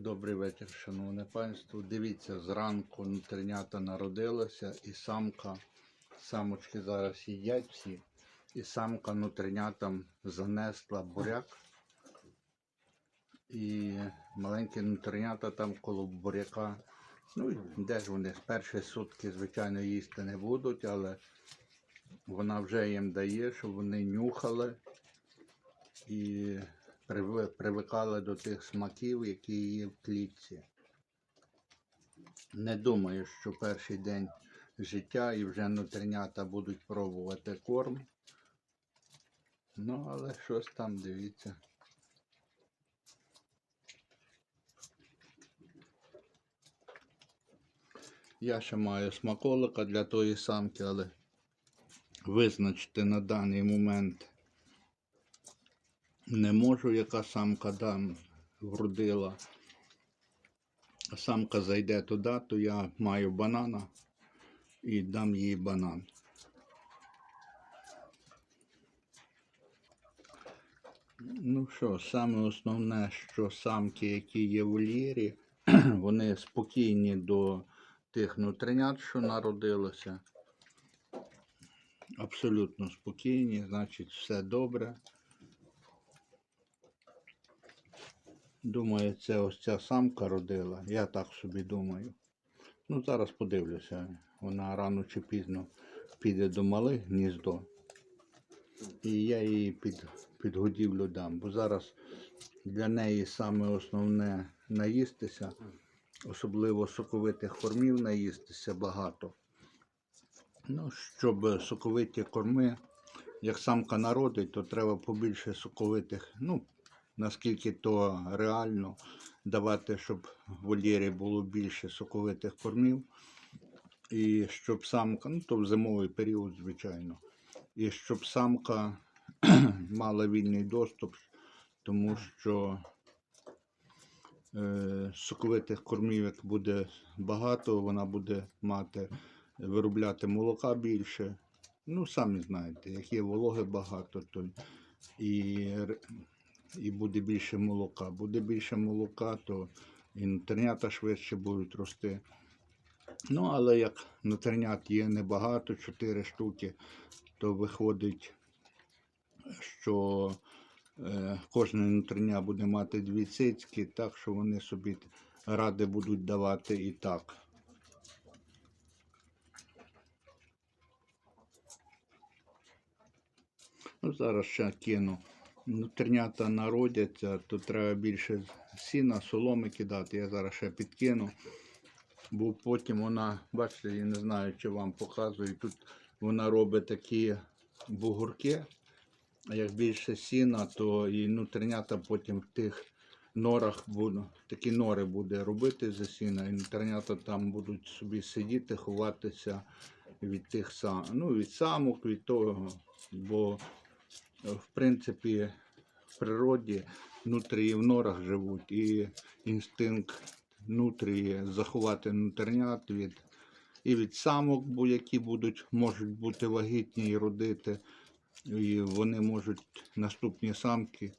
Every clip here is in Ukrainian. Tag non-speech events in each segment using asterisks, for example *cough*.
Добрий вечір, шановне панство. Дивіться, зранку нутринята народилася і самка, самочки зараз їдять всі, і самка нутринятам занесла буряк. І маленькі нутринята там коло буряка. Ну, де ж вони? з Перші сутки, звичайно, їсти не будуть, але вона вже їм дає, щоб вони нюхали і приви- привикали до тих смаків, які є в клітці. Не думаю, що перший день життя і вже нутринята будуть пробувати корм. Ну, але щось там дивіться. Я ще маю смаколика для тої самки, але визначити на даний момент не можу, яка самка там вродила. Самка зайде туди, то я маю банана і дам їй банан. Ну що, саме основне, що самки, які є в вольєрі, *clears throat* вони спокійні до тих нутринят, що народилося. Абсолютно спокійні, значить, все добре. Думаю, це ось ця самка родила. Я так собі думаю. Ну, зараз подивлюся. Вона рано чи пізно піде до малих гніздо. І я її під, під годівлю дам. Бо зараз для неї саме основне наїстися, особливо соковитих кормів наїстися багато. Ну, щоб соковиті корми, як самка народить, то треба побільше соковитих, ну, наскільки то реально давати, щоб в вольєрі було більше соковитих кормів. І щоб самка, ну то в зимовий період, звичайно, і щоб самка *clears throat* мала вільний доступ, тому що е, соковитих кормів, як буде багато, вона буде мати, виробляти молока більше. Ну, самі знаєте, як є вологи багато, то і і буде більше молока. Буде більше молока, то і нутринята швидше будуть рости. Ну, але як нутринят є небагато, 4 штуки, то виходить, що е, кожне нутриня буде мати дві цицьки, так що вони собі ради будуть давати і так. Ну, зараз ще кину. Нутринята народяться, то треба більше сіна, соломи кидати. Я зараз ще підкину. Бо потім вона, бачите, я не знаю, чи вам показую, тут вона робить такі бугурки. А як більше сіна, то і нутринята потім в тих норах будуть, такі нори буде робити за сіна, і нутринята там будуть собі сидіти, ховатися від тих сам, ну, від самок, від того. Бо в принципі в природі нутрії в норах живуть, і інстинкт нутрії заховати нутринят від і від самок, бо які будуть, можуть бути вагітні і родити. І вони можуть, наступні самки,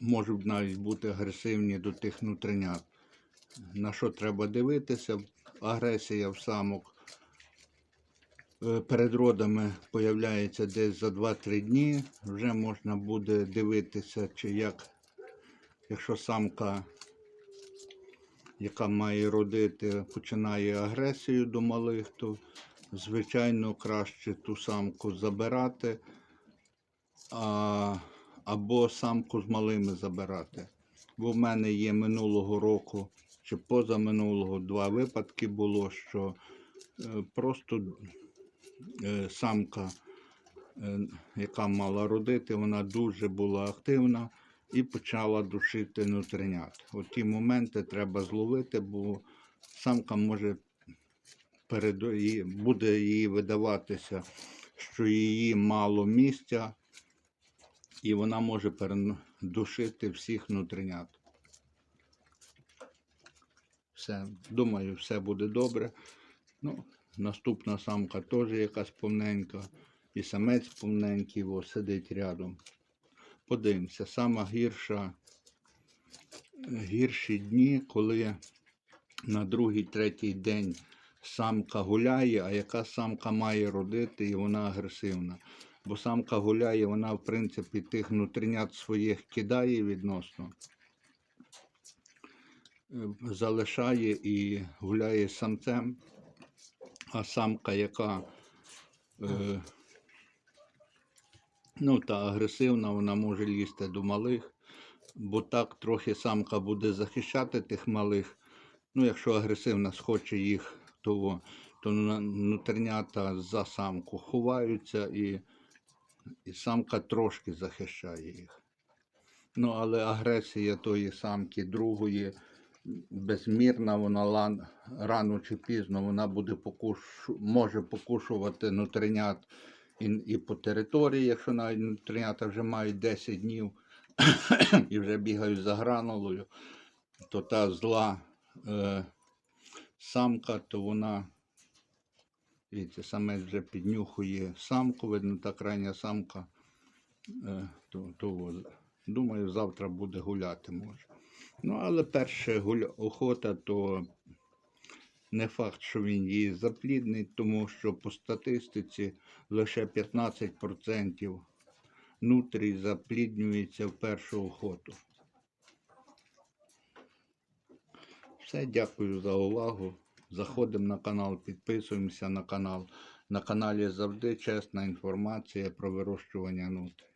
можуть навіть бути агресивні до тих нутринят. На що треба дивитися? Агресія в самок перед родами появляється десь за 2-3 дні. Вже можна буде дивитися, чи як, якщо самка, яка має родити, починає агресію до малих, то звичайно краще ту самку забирати, а, або самку з малими забирати. Бо в мене є минулого року чи позаминулого два випадки було, що е, просто е, самка, е, яка мала родити, вона дуже була активна і почала душити нутринят. От ті моменти треба зловити, бо самка може перед буде їй видаватися, що її мало місця, і вона може передушити всіх нутринят. Все, думаю, все буде добре. Ну, наступна самка теж якась повненька, і самець повненький, о, сидить рядом. Подивимося, сама гірша гірші дні, коли на другий, третій день самка гуляє, а яка самка має родити, і вона агресивна. Бо самка гуляє, вона, в принципі, тих внутрінят своїх кидає відносно, е, залишає і гуляє самцем. А самка, яка е, ну, та агресивна, вона може лізти до малих, бо так трохи самка буде захищати тих малих. Ну, якщо агресивна схоче їх, то, то внутрінята за самку ховаються і, і самка трошки захищає їх. Ну, але агресія тої самки другої безмірна, вона рано чи пізно вона буде покушу, може покушувати нутринят і, і по території, якщо навіть нутринята вже мають 10 днів *coughs* і вже бігають за гранулою, то та зла е, самка, то вона, дивіться, самець вже піднюхує самку, видно, та крайня самка, е, то, то думаю, завтра буде гуляти може. Ну, але перша гуля... охота, то не факт, що він її запліднить, тому що по статистиці лише 15% нутрій запліднюється в першу охоту. Все, дякую за увагу. Заходимо на канал, підписуємося на канал. На каналі завжди чесна інформація про вирощування нутрій.